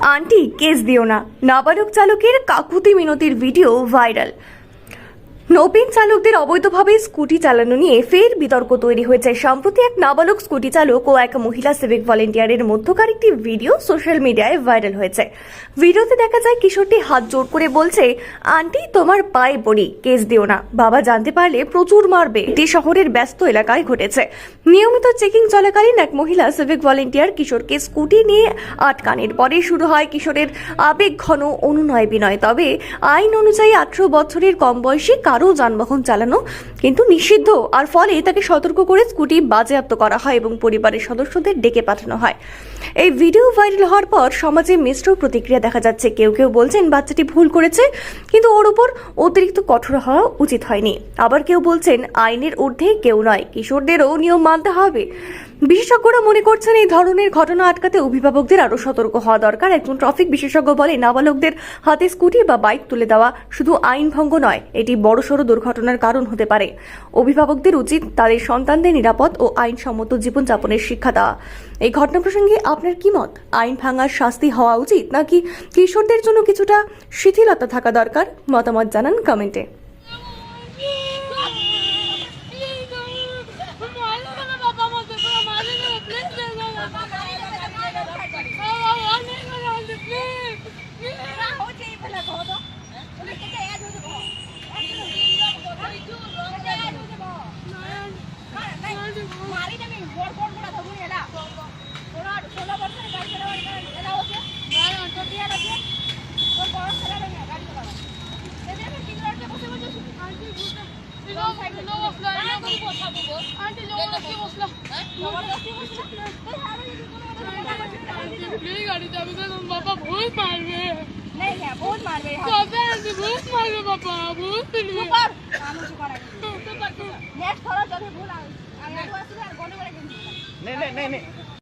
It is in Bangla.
আন্টি কেস দিও না। নাবালক চালকের কাকুতি মিনতির ভিডিও ভাইরাল। নৌপিন চালকদের অবৈধভাবে স্কুটি চালানো নিয়ে ফের বিতর্ক তৈরি হয়েছে। সম্প্রতি এক নাবালক স্কুটি চালক ও এক মহিলা সিভিক ভলেন্টিয়ারের মধ্যকার একটি ভিডিও সোশ্যাল মিডিয়ায় ভাইরাল হয়েছে। ভিডিওতে দেখা যায়, কিশোরটি হাত জোর করে বলছে, আন্টি, তোমার পায়ে পড়ি কেস দিও না। বাবা জানতে পারলে প্রচুর মারবে। এটি শহরের ব্যস্ত এলাকায় ঘটেছে। নিয়মিত চেকিং চলাকালীন এক মহিলা সিভিক ভলেন্টিয়ার কিশোরকে স্কুটি নিয়ে আটকান। এরপরে শুরু হয় কিশোরের আবেগ ঘন অনুনয় বিনয় তবে আইন অনুযায়ী আঠারো বছরের কম বয়সী কারও যানবাহন চালানো কিন্তু নিষিদ্ধ। আর ফলে তাকে সতর্ক করে স্কুটি বাজেয়াপ্ত করা হয় এবং পরিবারের সদস্যদের ডেকে পাঠানো হয়। এই ভিডিও ভাইরাল হওয়ার পর সমাজে মিশ্র প্রতিক্রিয়া দেখা যাচ্ছে। কেউ কেউ বলছেন বাচ্চাটি ভুল করেছে, কিন্তু ওর উপর অতিরিক্ত কঠোর হওয়া উচিত হয়নি। আবার কেউ বলছেন আইনের ঊর্ধ্বে কেউ নয়, কিশোরদেরও নিয়ম মানতে হবে। বিশেষজ্ঞরা মনে করছেন এই ধরনের ঘটনা আটকাতে অভিভাবকদের আরও সতর্ক হওয়া দরকার। একজন ট্রাফিক বিশেষজ্ঞ বলে নাবালকদের হাতে স্কুটি বা বাইক তুলে দেওয়া শুধু আইন ভঙ্গ নয়, এটি বড়সড় দুর্ঘটনার কারণ হতে পারে। অভিভাবকদের উচিত তাদের সন্তানদের নিরাপদ ও আইনসম্মত জীবনযাপনের শিক্ষা দেওয়া। এই ঘটনা প্রসঙ্গে আপনার কি মত? আইন ভাঙার শাস্তি হওয়া উচিত নাকি কিশোরদের জন্য কিছুটা শিথিলতা থাকা দরকার? মতামত জানান কমেন্টে। বাবা বহুত মারবে বহুত মারবে বহুত মারবে বাবা বহুত নেক্সট খরচ যদি ভুল আমি আসলে গন্ডগোল কিন্তু নেই নেই নেই।